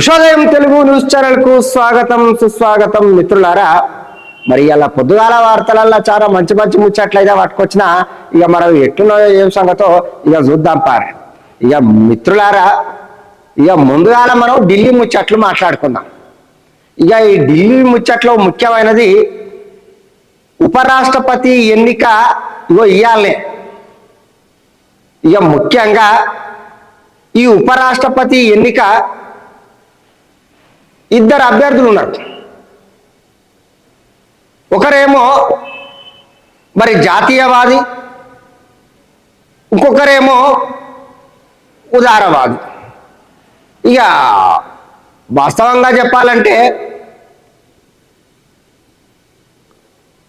ఉషోదయం Telugu news ఛానల్కు స్వాగతం సుస్వాగతం మిత్రులారా. మరి ఇలా పొద్దుగాల వార్తలల్లో చాలా మంచి మంచి ముచ్చట్లయితే పట్టుకొచ్చిన ఇక మనం ఎట్లున్నాయో ఏం సంగతో ఇక చూద్దాం పార. ఇక మిత్రులారా ఇక ముందుగాల మనం ఢిల్లీ ముచ్చట్లు మాట్లాడుకుందాం. ఇక ఈ ఢిల్లీ ముచ్చట్లో ముఖ్యమైనది ఉపరాష్ట్రపతి ఎన్నిక ఇగో ఇయ్యాలనే. ఇక ముఖ్యంగా ఈ ఉపరాష్ట్రపతి ఎన్నిక ఇద్దరు అభ్యర్థులు ఉన్నారు. ఒకరేమో మరి జాతీయవాది ఇంకొకరేమో ఉదారవాది. ఇక వాస్తవంగా చెప్పాలంటే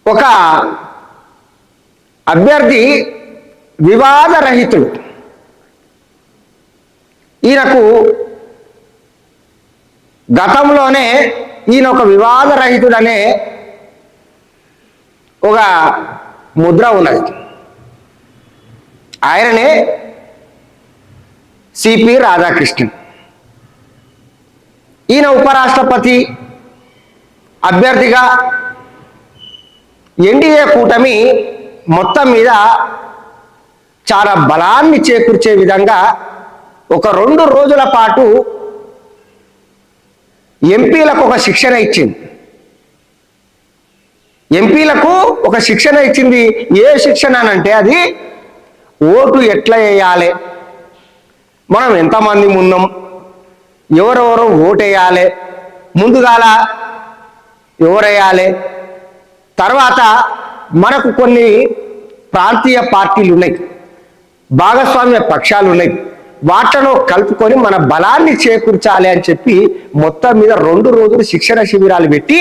ఒక అభ్యర్థి వివాదరహితుడు ఈయనకు గతంలోనే ఈయన ఒక వివాదరహితుడనే ఒక ముద్ర ఉన్నది. ఆయననే సిపి రాధాకృష్ణన్. ఈయన ఉపరాష్ట్రపతి అభ్యర్థిగా ఎన్డీఏ కూటమి మొత్తం మీద చాలా బలాన్ని చేకూర్చే విధంగా ఒక రెండు రోజుల పాటు ఎంపీలకు ఒక శిక్షణ ఇచ్చింది. ఎంపీలకు ఒక శిక్షణ ఇచ్చింది. ఏ శిక్షణ అంటే అది ఓటు ఎట్లా వేయాలి? మనం ఎంతమంది ఉన్నాం? ఎవరెవరు ఓటు వేయాలి? ముందుగాల ఎవరేయాలి తర్వాత మనకు కొన్ని ప్రాంతీయ పార్టీలు ఉన్నాయి. భాగస్వామ్య పక్షాలు ఉన్నాయి. వాటిలో కలుపుకొని మన బలాన్ని చేకూర్చాలి అని చెప్పి మొత్తం మీద రెండు రోజులు శిక్షణ శిబిరాలు పెట్టి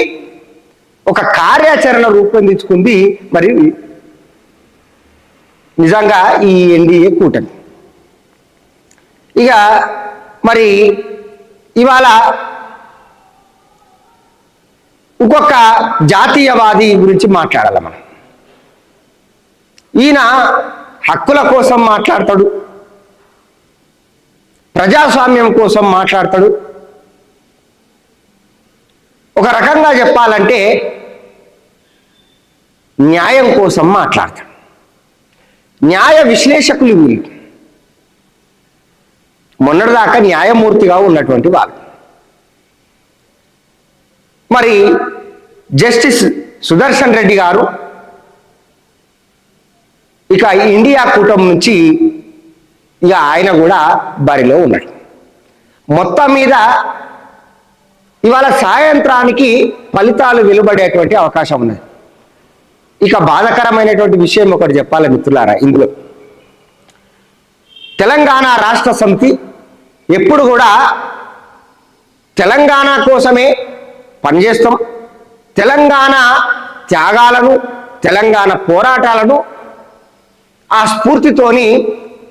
ఒక కార్యాచరణ రూపొందించుకుంది మరి నిజంగా ఈ ఎన్డీఏ కూటమి. ఇక మరి ఇవాళ ఇంకొక జాతీయవాది గురించి మాట్లాడాలి మనం. ఈయన హక్కుల కోసం మాట్లాడతాడు. ప్రజాస్వామ్యం కోసం మాట్లాడతాడు. ఒక రకంగా చెప్పాలంటే న్యాయం కోసం మాట్లాడతాడు. న్యాయ విశ్లేషకులు వీళ్ళు. మొన్నటిదాకా న్యాయమూర్తిగా ఉన్నటువంటి వాళ్ళు. మరి జస్టిస్ సుదర్శన్ రెడ్డి గారు ఇక ఇండియా కూటమి నుంచి ఇక ఆయన కూడా బరిలో ఉన్నాడు. మొత్తం మీద ఇవాళ సాయంత్రానికి ఫలితాలు వెలువడేటువంటి అవకాశం ఉన్నది. ఇక బాధకరమైనటువంటి విషయం ఒకటి చెప్పాలి మిత్రులారా ఇందులో. తెలంగాణ రాష్ట్ర సమితి ఎప్పుడు కూడా తెలంగాణ కోసమే పనిచేస్తాం. తెలంగాణ త్యాగాలను తెలంగాణ పోరాటాలను ఆ స్ఫూర్తితోని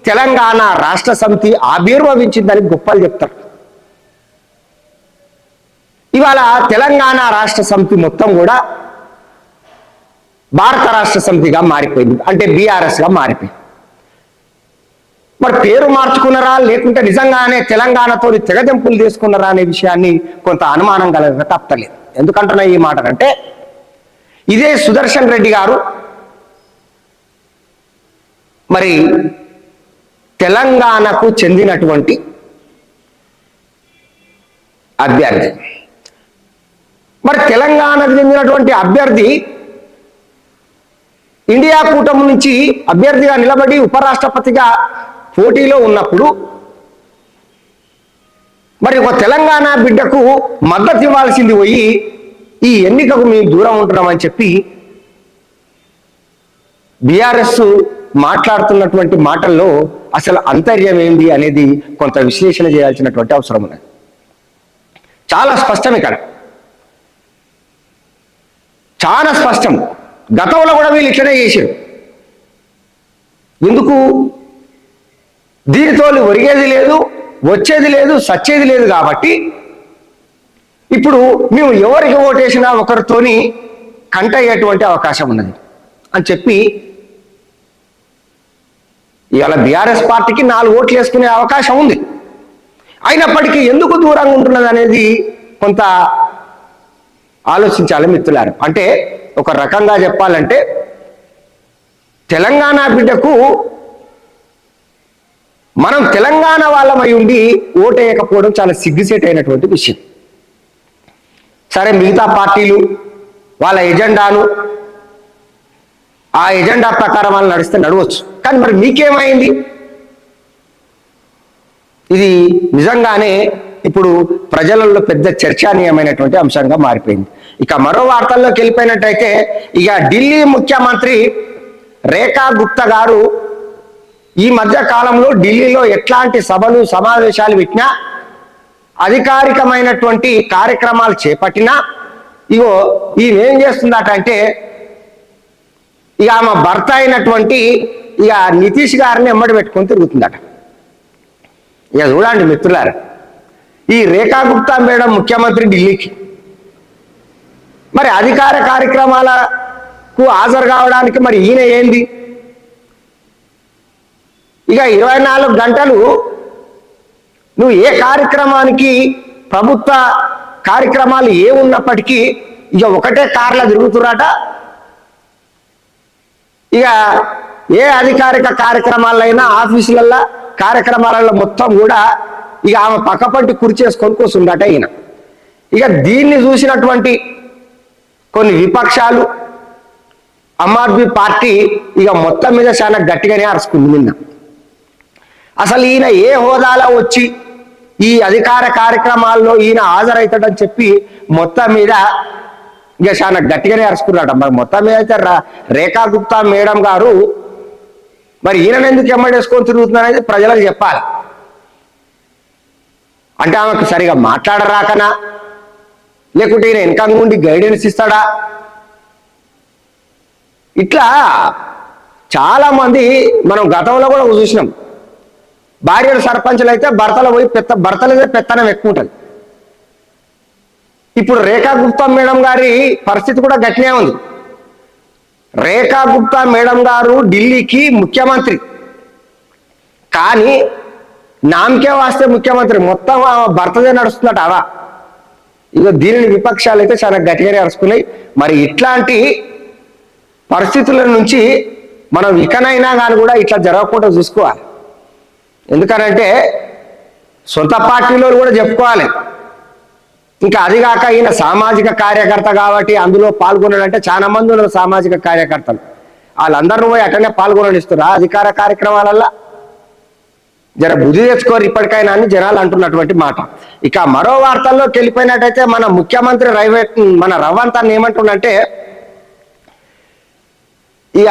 తెలంగాణ రాష్ట్ర సమితి ఆవిర్భవించిందని గొప్పలు చెప్తారు. ఇవాళ తెలంగాణ రాష్ట్ర సమితి మొత్తం కూడా భారత రాష్ట్ర సమితిగా మారిపోయింది. అంటే బీఆర్ఎస్గా మారిపోయింది. మరి పేరు మార్చుకున్నారా? లేకుంటే నిజంగానే తెలంగాణతో తెగదెంపులు తీసుకున్నారా అనే విషయాన్ని కొంత అనుమానం కలగక తప్పలేదు. ఎందుకంటున్నా ఈ మాట అంటే ఇదే సుదర్శన్ రెడ్డి గారు మరి తెలంగాణకు చెందినటువంటి అభ్యర్థి. మరి తెలంగాణకు చెందినటువంటి అభ్యర్థి ఇండియా కూటమి నుంచి అభ్యర్థిగా నిలబడి ఉపరాష్ట్రపతిగా పోటీలో ఉన్నప్పుడు మరి ఒక తెలంగాణ బిడ్డకు మద్దతు ఇవ్వాల్సింది పోయి ఈ ఎన్నికకు మేము దూరం ఉంటున్నామని చెప్పి బీఆర్ఎస్ మాట్లాడుతున్నటువంటి మాటల్లో అసలు అంతర్యం ఏంది అనేది కొంత విశ్లేషణ చేయాల్సినటువంటి అవసరం ఉన్నది. చాలా స్పష్టం ఇక్కడ. చాలా స్పష్టం. గతంలో కూడా వీళ్ళు ఇట్లనే చేశారు ఎందుకు? దీనితో ఒరిగేది లేదు వచ్చేది లేదు సచ్చేది లేదు కాబట్టి ఇప్పుడు మేము ఎవరికి ఓటేసినా ఒకరితోని కంట అయ్యేటువంటి అవకాశం ఉన్నది అని చెప్పి ఇవాళ బీఆర్ఎస్ పార్టీకి నాలుగు ఓట్లు వేసుకునే అవకాశం ఉంది. అయినప్పటికీ ఎందుకు దూరంగా ఉంటున్నది అనేది కొంత ఆలోచించాలి మిత్రులారు. అంటే ఒక రకంగా చెప్పాలంటే తెలంగాణ బిడ్డకు మనం తెలంగాణ వాళ్ళమై ఉండి ఓటేయకపోవడం చాలా సిగ్గుసేట్ అయినటువంటి విషయం. సరే మిగతా పార్టీలు వాళ్ళ ఎజెండాను ఆ ఎజెండా ప్రకారం వాళ్ళు నడిస్తే నడవచ్చు. కానీ మరి మీకేమైంది? ఇది నిజంగానే ఇప్పుడు ప్రజలలో పెద్ద చర్చనీయమైనటువంటి అంశంగా మారిపోయింది. ఇక మరో వార్తల్లోకి వెళ్ళిపోయినట్టయితే ఇక ఢిల్లీ ముఖ్యమంత్రి రేఖా గుప్తా గారు ఈ మధ్య కాలంలో ఢిల్లీలో ఎట్లాంటి సభలు సమావేశాలు పెట్టినా అధికారికమైనటువంటి కార్యక్రమాలు చేపట్టినా ఇగో ఈయన ఏం చేస్తుందట అంటే ఇక ఆమె భర్త అయినటువంటి ఇక నితీష్ గారిని ఎమ్మడి పెట్టుకొని తిరుగుతుందట. ఇక చూడండి మిత్రులారు ఈ రేఖా గుప్తా మేడం ముఖ్యమంత్రి ఢిల్లీకి మరి అధికార కార్యక్రమాలకు హాజరు కావడానికి మరి ఈయన ఏంది? ఇక ఇరవై నాలుగు గంటలు నువ్వు ఏ కార్యక్రమానికి ప్రభుత్వ కార్యక్రమాలు ఏ ఉన్నప్పటికీ ఇక ఒకటే కార్లో తిరుగుతురాట ఇక ఏ అధికారిక కార్యక్రమాలైనా ఆఫీసులల్లో కార్యక్రమాలలో మొత్తం కూడా ఇక ఆమె పక్కపంటి కుర్చేసుకొని కూర్చుండట ఈయన. ఇక దీన్ని చూసినటువంటి కొన్ని విపక్షాలు ఆమ్ పార్టీ ఇక మొత్తం మీద చాలా గట్టిగానే అరుచుకుంది నిన్న. అసలు ఈయన ఏ హోదాలో వచ్చి ఈ అధికార కార్యక్రమాల్లో ఈయన హాజరవుతాడని చెప్పి మొత్తం మీద ఇక చాలా గట్టిగానే అరుచుకున్నాడు. మరి మొత్తం మీద అయితే రా- రేఖా గుప్తా మేడం గారు మరి ఈయన ఎందుకు ఎమ్మడేసుకొని తిరుగుతున్నారనేది ప్రజలకు చెప్పాలి. అంటే ఆమెకు సరిగా మాట్లాడరాకనా? లేకుంటే ఈయన వెనక ఉండి గైడెన్స్ ఇస్తాడా? ఇట్లా చాలా మంది మనం గతంలో కూడా చూసినాం. భార్యలు సర్పంచులు అయితే భర్తలు పోయి పెత్త భర్తలదే పెత్తనం ఎక్కువ ఉంటుంది. ఇప్పుడు రేఖా గుప్తా మేడం గారి పరిస్థితి కూడా గట్టినే ఉంది. రేఖా గుప్తా మేడం గారు ఢిల్లీకి ముఖ్యమంత్రి. కానీ నామకే వాస్తే ముఖ్యమంత్రి. మొత్తం భర్తదే నడుస్తున్నట్టు అలా. ఇక దీనిని విపక్షాలు అయితే చాలా గట్టిగానే అరుచుకున్నాయి మరి ఇట్లాంటి పరిస్థితుల నుంచి మనం ఇకనైనా కానీ కూడా ఇట్లా జరగకుండా చూసుకోవాలి. ఎందుకనంటే సొంత పార్టీలో కూడా చెప్పుకోవాలి. ఇంకా అదిగాక ఈయన సామాజిక కార్యకర్త కాబట్టి అందులో పాల్గొనడంటే చాలా మంది ఉన్నారు సామాజిక కార్యకర్తలు. వాళ్ళందరూ పోయి అటనే పాల్గొననిస్తున్నారు అధికార కార్యక్రమాలల్లో? జర బుద్ధి తెచ్చుకోరు ఇప్పటికైనా అని జనాలు అంటున్నటువంటి మాట. ఇక మరో వార్తల్లోకి వెళ్ళిపోయినట్టయితే మన ముఖ్యమంత్రి రైవే మన రవ్వంతాన్ని ఏమంటుండంటే ఇక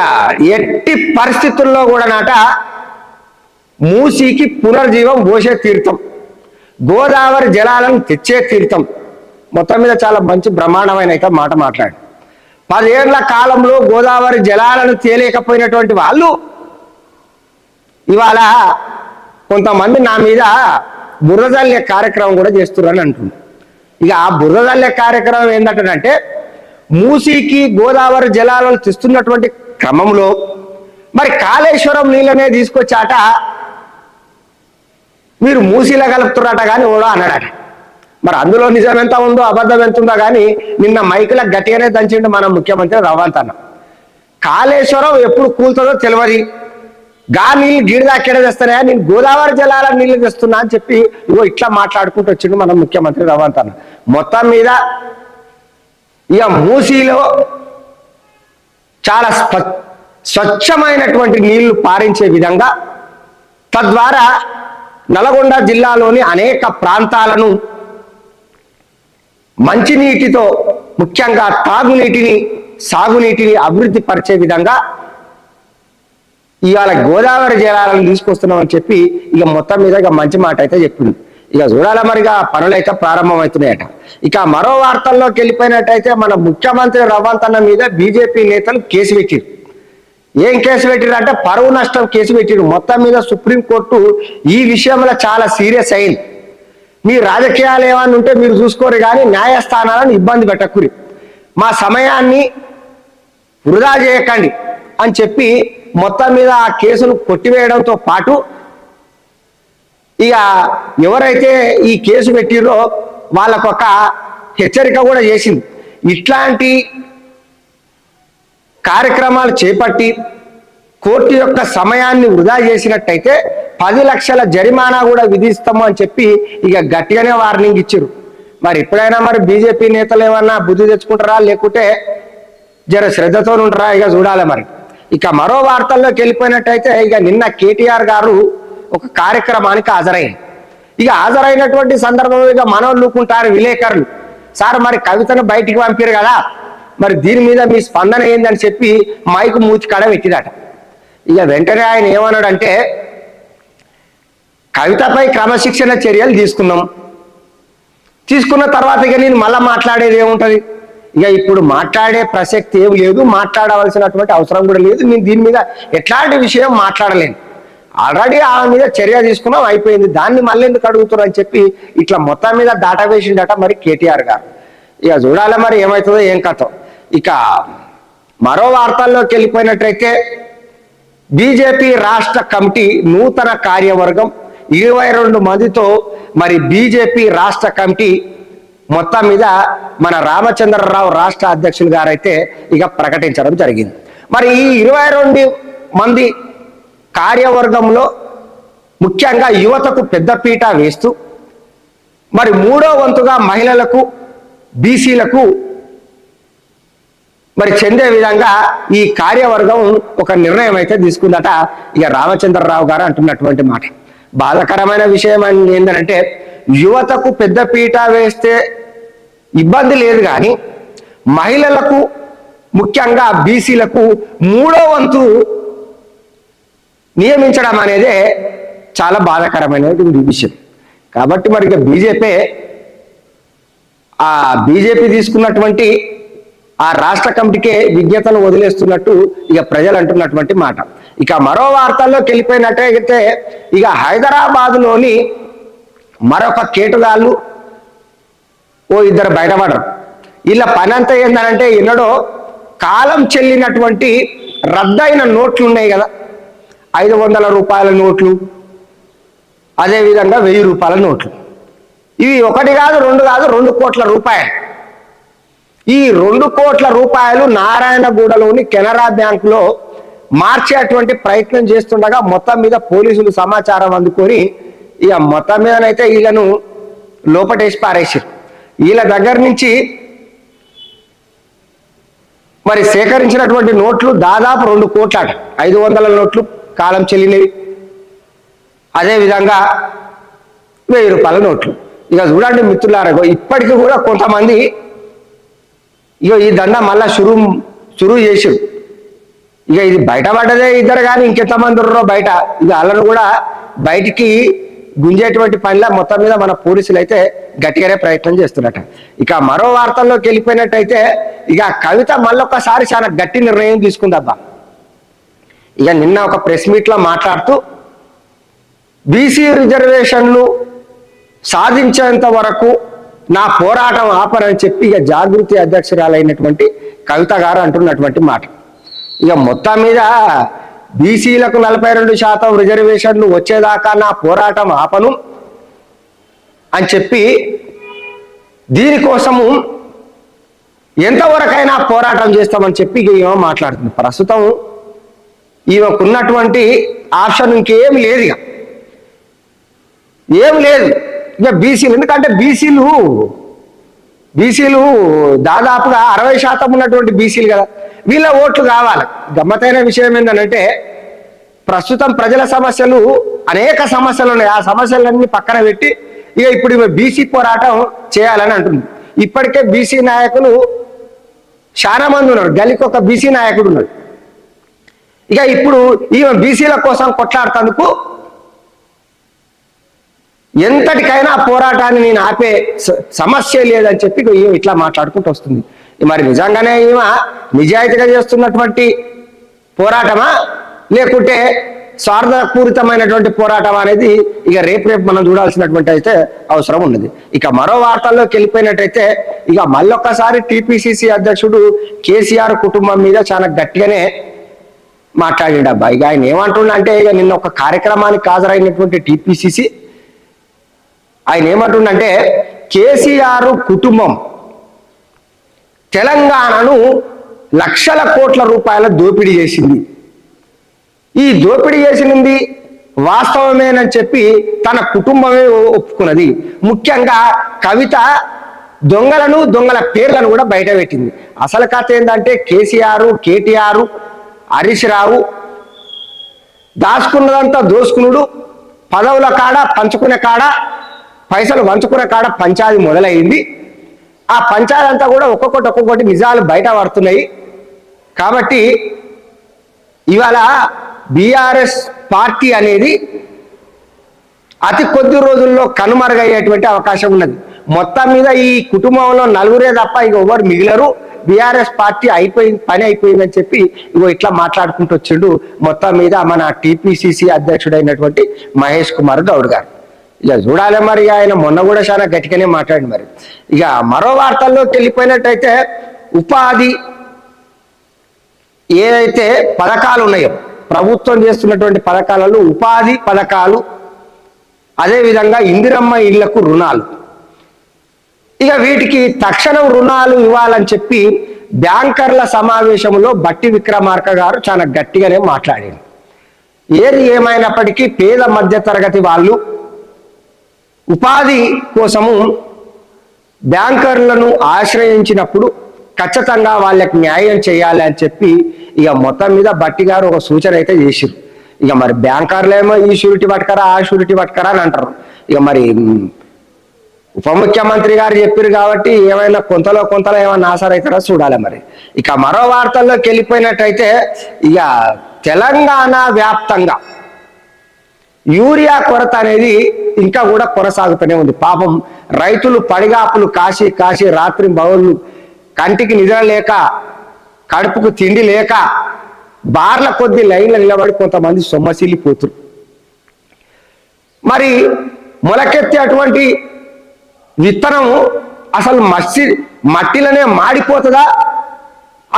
ఎట్టి పరిస్థితుల్లో కూడా నాట మూసీకి పునర్జీవం పోసే తీర్థం. గోదావరి జలాలను తెచ్చే తీర్థం. మొత్తం మీద చాలా మంచి బ్రహ్మాండమైన అయితే మాట మాట్లాడు. పదేళ్ళ కాలంలో గోదావరి జలాలను తేలేకపోయినటువంటి వాళ్ళు ఇవాళ కొంతమంది నా మీద బుర్రజల్లే కార్యక్రమం కూడా చేస్తున్నారని అంటుంది ఇక ఆ బుర్రజల్లే కార్యక్రమం ఏంటంటే మూసీకి గోదావరి జలాలను తెస్తున్నటువంటి క్రమంలో మరి కాళేశ్వరం నీళ్ళనే తీసుకొచ్చాట మీరు మూసీలో కలుపుతున్నట కానీ ఓడో అన్నాడట. మరి అందులో నిజం ఎంత ఉందో అబద్ధం ఎంత ఉందో కానీ నిన్న మైకుల గట్టిగానే దంచిండు మన ముఖ్యమంత్రి రవ్వంత్ అన్న కాళేశ్వరం ఎప్పుడు కూల్తుందో తెలియదు గా నీళ్ళు గిడిదా ఎక్కడ తెస్తానే నేను గోదావరి జలాల నీళ్ళు తెస్తున్నా అని చెప్పి ఇగో ఇట్లా మాట్లాడుకుంటూ వచ్చిండు మన ముఖ్యమంత్రి రవంత్ అన్న మొత్తం మీద ఇక మూసీలో చాలా స్వచ్ఛమైనటువంటి నీళ్ళు పారించే విధంగా తద్వారా నల్గొండ జిల్లాలోని అనేక ప్రాంతాలను మంచినీటితో ముఖ్యంగా తాగునీటిని సాగునీటిని అభివృద్ధి పరిచే విధంగా ఇవాళ గోదావరి జలాలను తీసుకొస్తున్నామని చెప్పి ఇక మొత్తం మీద ఇక మంచి మాట అయితే చెప్పింది. ఇక చూడాల మరిగా పనులైతే ప్రారంభమవుతున్నాయట. ఇక మరో వార్తల్లోకి వెళ్ళిపోయినట్టయితే మన ముఖ్యమంత్రి రవంత్ అన్న మీద బీజేపీ నేతలు కేసు పెట్టారు ఏం కేసు పెట్టిరు అంటే పరువు నష్టం కేసు పెట్టిరు మొత్తం మీద సుప్రీంకోర్టు ఈ విషయంలో చాలా సీరియస్ అయింది. మీ రాజకీయాలు ఏమన్నా ఉంటే మీరు చూసుకోరు కానీ న్యాయస్థానాలను ఇబ్బంది పెట్టకురి. మా సమయాన్ని వృధా చేయకండి అని చెప్పి మొత్తం మీద ఆ కేసును కొట్టివేయడంతో పాటు ఇక ఎవరైతే ఈ కేసు పెట్టిరో వాళ్ళకొక హెచ్చరిక కూడా చేసింది. ఇట్లాంటి కార్యక్రమాలు చేపట్టి కోర్టు యొక్క సమయాన్ని వృధా చేసినట్టయితే పది లక్షల జరిమానా కూడా విధిస్తాము అని చెప్పి ఇక గట్టిగానే వార్నింగ్ ఇచ్చారు. మరి ఎప్పుడైనా మరి బీజేపీ నేతలు ఏమన్నా బుద్ధి తెచ్చుకుంటారా? లేకుంటే జర శ్రద్ధతో ఉంటారా? ఇక చూడాలి మరి. ఇక మరో వార్తల్లోకి వెళ్ళిపోయినట్టయితే ఇక నిన్న కేటీఆర్ గారు ఒక కార్యక్రమానికి హాజరైంది ఇక హాజరైనటువంటి సందర్భంలో ఇక మనోళ్ళుకుంటారు విలేకరులు. సార్ మరి కవితను బయటికి పంపారు కదా. మరి దీని మీద మీ స్పందన ఏందని చెప్పి మైకు మూచి కడ పెట్టిదట. ఇక వెంటనే ఆయన ఏమన్నాడంటే కవితపై క్రమశిక్షణ చర్యలు తీసుకున్నాం తీసుకున్న తర్వాత ఇక నేను మళ్ళీ మాట్లాడేది ఏముంటది? ఇక ఇప్పుడు మాట్లాడే ప్రసక్తి ఏం లేదు మాట్లాడవలసినటువంటి అవసరం కూడా లేదు. నేను దీని మీద ఎట్లాంటి విషయం మాట్లాడలేను. ఆల్రెడీ ఆమె మీద చర్య తీసుకున్నాం అయిపోయింది. దాన్ని మళ్ళీ ఎందుకు అడుగుతున్నారని అని చెప్పి ఇట్లా మొత్తం మీద దాటా వేసిండట మరి కేటీఆర్ గారు. ఇక చూడాలి మరి ఏమవుతుందో ఏం కథ. ఇక మరో వార్తల్లోకి వెళ్ళిపోయినట్టయితే బీజేపీ రాష్ట్ర కమిటీ నూతన కార్యవర్గం. ఇరవై రెండు మందితో మరి బీజేపీ రాష్ట్ర కమిటీ మొత్తం మీద మన రామచంద్రరావు రాష్ట్ర అధ్యక్షులు గారైతే ఇక ప్రకటించడం జరిగింది. మరి ఈ ఇరవై రెండు మంది కార్యవర్గంలో ముఖ్యంగా యువతకు పెద్దపీట వేస్తూ మరి మూడో వంతుగా మహిళలకు బీసీలకు మరి చెందే విధంగా ఈ కార్యవర్గం ఒక నిర్ణయం అయితే తీసుకుందట ఇక రామచంద్రరావు గారు అంటున్నటువంటి మాట. బాధాకరమైన విషయం అని ఏంటంటే యువతకు పెద్ద పీట వేస్తే ఇబ్బంది లేదు కానీ మహిళలకు ముఖ్యంగా బీసీలకు మూడో వంతు నియమించడం అనేదే చాలా బాధాకరమైనటువంటి విషయం. కాబట్టి మరి ఇక బీజేపీ ఆ బీజేపీ తీసుకున్నటువంటి ఆ రాష్ట్ర కమిటీకే విజ్ఞతను వదిలేస్తున్నట్టు ఇక ప్రజలు అంటున్నటువంటి మాట. ఇక మరో వార్తల్లోకి వెళ్ళిపోయినట్టయితే ఇక హైదరాబాదులోని మరొక కేటుగాళ్ళు ఓ ఇద్దరు బయటపడరు ఇలా పని అంతా ఏంటంటే ఎన్నడో కాలం చెల్లినటువంటి రద్దయిన నోట్లు ఉన్నాయి కదా. ఐదు వందల రూపాయల నోట్లు అదేవిధంగా వెయ్యి రూపాయల నోట్లు. ఇవి ఒకటి కాదు రెండు కాదు రెండు కోట్ల రూపాయలు. ఈ రెండు కోట్ల రూపాయలు నారాయణగూడలోని కెనరా బ్యాంకులో మార్చేటువంటి ప్రయత్నం చేస్తుండగా మొత్తం మీద పోలీసులు సమాచారం అందుకొని ఇక మొత్తం మీదనైతే వీళ్ళను లోపటేసి పారేసారు వీళ్ళ దగ్గర నుంచి మరి సేకరించినటువంటి నోట్లు దాదాపు రెండు కోట్లాట. ఐదు వందల నోట్లు కాలం చెల్లినవి. అదేవిధంగా వెయ్యి రూపాయల నోట్లు. ఇక చూడండి మిత్రులారా ఇప్పటికీ కూడా కొంతమంది ఇక ఈ దండ మళ్ళా షురు షురు చేసిరు. ఇక ఇది బయటపడ్డదే ఇద్దరు కానీ ఇంకెంతమంది ఉన్నారో బయట. ఇక వాళ్ళను కూడా బయటికి గుంజేటువంటి పనిలా మొత్తం మీద మన పోలీసులు అయితే గట్టిగానే ప్రయత్నం చేస్తున్నట. ఇక మరో వార్తల్లోకి వెళ్ళిపోయినట్టయితే ఇక కవిత మళ్ళొక్కసారి చాలా గట్టి నిర్ణయం తీసుకుందబ్బా. ఇక నిన్న ఒక ప్రెస్ మీట్లో మాట్లాడుతూ బీసీ రిజర్వేషన్లు సాధించేంత వరకు నా పోరాటం ఆపరని చెప్పి ఇక జాగృతి అధ్యక్షురాలైనటువంటి కవిత గారు అంటున్నటువంటి మాట. ఇక మొత్తం మీద బీసీలకు నలభై రెండు శాతం రిజర్వేషన్లు వచ్చేదాకా నా పోరాటం ఆపను అని చెప్పి దీనికోసము ఎంతవరకైనా పోరాటం చేస్తామని చెప్పి ఈమె ఏమో మాట్లాడుతుంది. ప్రస్తుతం ఈమెకున్నటువంటి ఆప్షన్ ఇంకేం లేదు ఇక. ఏం లేదు. ఇక బీసీలు ఎందుకంటే బీసీలు బీసీలు దాదాపుగా అరవై శాతం ఉన్నటువంటి బీసీలు కదా. వీళ్ళ ఓట్లు కావాలి గమ్మతైన విషయం ఏంటంటే ప్రస్తుతం ప్రజల సమస్యలు అనేక సమస్యలు ఉన్నాయి. ఆ సమస్యలన్నీ పక్కన పెట్టి ఇక ఇప్పుడు ఈమె బీసీ పోరాటం చేయాలని అంటుంది. ఇప్పటికే బీసీ నాయకులు చాలా మంది ఉన్నారు. గలికి ఒక బీసీ నాయకుడు ఉన్నాడు. ఇక ఇప్పుడు ఈమె బీసీల కోసం కొట్లాడుతందుకు ఎంతటికైనా పోరాటాన్ని నేను ఆపే స- సమస్య లేదని చెప్పి ఇట్లా మాట్లాడుకుంటూ వస్తుంది. మరి నిజంగానే ఈమె నిజాయితీగా చేస్తున్నటువంటి పోరాటమా? లేకుంటే స్వార్థపూరితమైనటువంటి పోరాటం అనేది ఇక రేపు రేపు మనం చూడాల్సినటువంటి అయితే అవసరం ఉన్నది. ఇక మరో వార్తల్లోకి వెళ్ళిపోయినట్టయితే ఇక మళ్ళొక్కసారి టీపీసీసీ అధ్యక్షుడు కేసీఆర్ కుటుంబం మీద చాలా గట్టిగానే మాట్లాడిండు అబ్బాయి ఇక ఆయన ఏమంటుండే అంటే ఇక నిన్న ఒక కార్యక్రమానికి హాజరైనటువంటి టీపీసీసీ ఆయన ఏమంటుండంటే కేసీఆర్ కుటుంబం తెలంగాణను లక్షల కోట్ల రూపాయల దోపిడీ చేసింది. ఈ దోపిడీ చేసినది వాస్తవమేనని చెప్పి తన కుటుంబమే ఒప్పుకున్నది. ముఖ్యంగా కవిత దొంగలను దొంగల పేర్లను కూడా బయట పెట్టింది. అసలు కథ ఏంటంటే కేసీఆర్ కేటీఆర్ హరీష్ రావు దాచుకున్నదంతా దోసుకునుడు పదవుల కాడ పంచుకునే కాడ పైసలు వంచుకున్న కాడ పంచాది మొదలైంది. ఆ పంచాయతీ అంతా కూడా ఒక్కొక్కటి ఒక్కొక్కటి నిజాలు బయట పడుతున్నాయి కాబట్టి ఇవాళ బీఆర్ఎస్ పార్టీ అనేది అతి కొద్ది రోజుల్లో కనుమరుగయ్యేటువంటి అవకాశం ఉన్నది. మొత్తం మీద ఈ కుటుంబంలో నలుగురే తప్ప ఇక ఎవరు మిగిలరు. బీఆర్ఎస్ పార్టీ అయిపోయింది పని అయిపోయిందని చెప్పి ఇగో ఇట్లా మాట్లాడుకుంటూ వచ్చిండు మొత్తం మీద మన టీపీసీసీ అధ్యక్షుడైనటువంటి మహేష్ కుమార్ గౌడ్ గారు. ఇక చూడాలి మరి ఆయన మొన్న కూడా చాలా గట్టిగానే మాట్లాడి మరి. ఇక మరో వార్తల్లోకి వెళ్ళిపోయినట్టయితే ఉపాధి ఏదైతే పథకాలు ఉన్నాయో ప్రభుత్వం చేస్తున్నటువంటి పథకాలలో ఉపాధి పథకాలు అదేవిధంగా ఇందిరమ్మ ఇళ్ళకు రుణాలు. ఇక వీటికి తక్షణం రుణాలు ఇవ్వాలని చెప్పి బ్యాంకర్ల సమావేశంలో బట్టి విక్రమార్క గారు చాలా గట్టిగానే మాట్లాడారు. ఏది ఏమైనప్పటికీ పేద మధ్య తరగతి వాళ్ళు ఉపాధి కోసము బ్యాంకర్లను ఆశ్రయించినప్పుడు ఖచ్చితంగా వాళ్ళకి న్యాయం చేయాలి అని చెప్పి ఇక మొత్తం మీద బట్టి గారు ఒక సూచన అయితే చేసిరు ఇక మరి బ్యాంకర్లేమో ఈ షూరిటీ పట్టుకరా ఆ షూరిటీ పట్టుకరా అని అంటారు. ఇక మరి ఉప ముఖ్యమంత్రి గారు చెప్పారు కాబట్టి ఏమైనా కొంతలో కొంతలో ఏమైనా ఆసరైతారో చూడాలి మరి. ఇక మరో వార్తల్లోకి వెళ్ళిపోయినట్టయితే ఇక తెలంగాణ వ్యాప్తంగా యూరియా కొరత అనేది ఇంకా కూడా కొనసాగుతూనే ఉంది. పాపం రైతులు పడిగాపులు కాసి కాసి రాత్రి బౌళ్ళు కంటికి నిద్ర లేక కడుపుకు తిండి లేక బార్ల కొద్ది లైన్ల నిలబడి కొంతమంది సొమ్మసిల్లిపోతురు. మరి మొలకెత్తే అటువంటి విత్తనము అసలు మట్టి మట్టిలోనే మాడిపోతుందా?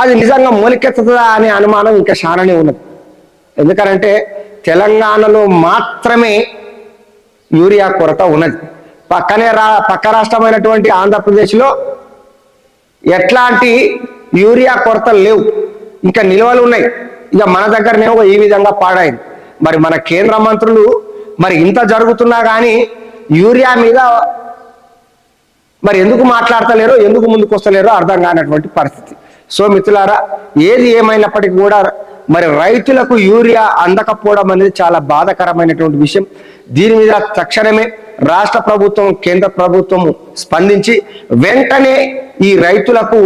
అది నిజంగా మొలకెత్తుతుందా అనే అనుమానం ఇంకా చాలానే ఉన్నది. ఎందుకనంటే తెలంగాణలో మాత్రమే యూరియా కొరత ఉన్నది. పక్కనే రా పక్క రాష్ట్రమైనటువంటి ఆంధ్రప్రదేశ్లో ఎట్లాంటి యూరియా కొరతలు లేవు. ఇంకా నిల్వలు ఉన్నాయి. ఇక మన దగ్గరనేమో ఈ విధంగా పాడైంది. మరి మన కేంద్ర మంత్రులు మరి ఇంత జరుగుతున్నా కానీ యూరియా మీద మరి ఎందుకు మాట్లాడతలేరో ఎందుకు ముందుకు వస్తలేరో అర్థం కానటువంటి పరిస్థితి. సో మిత్రులారా ఏది ఏమైనప్పటికీ కూడా మరి రైతులకు యూరియా అందకపోవడం అనేది చాలా బాధాకరమైనటువంటి విషయం. దీని మీద తక్షణమే రాష్ట్ర ప్రభుత్వం కేంద్ర ప్రభుత్వం స్పందించి వెంటనే ఈ రైతులకు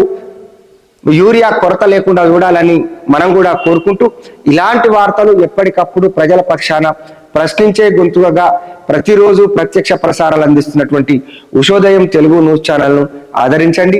యూరియా కొరత లేకుండా చూడాలని మనం కూడా కోరుకుంటూ ఇలాంటి వార్తలు ఎప్పటికప్పుడు ప్రజల పక్షాన ప్రశ్నించే గొంతుగా ప్రతిరోజు ప్రత్యక్ష ప్రసారాలు అందిస్తున్నటువంటి ఉషోదయం తెలుగు న్యూస్ ఛానల్ను ఆదరించండి.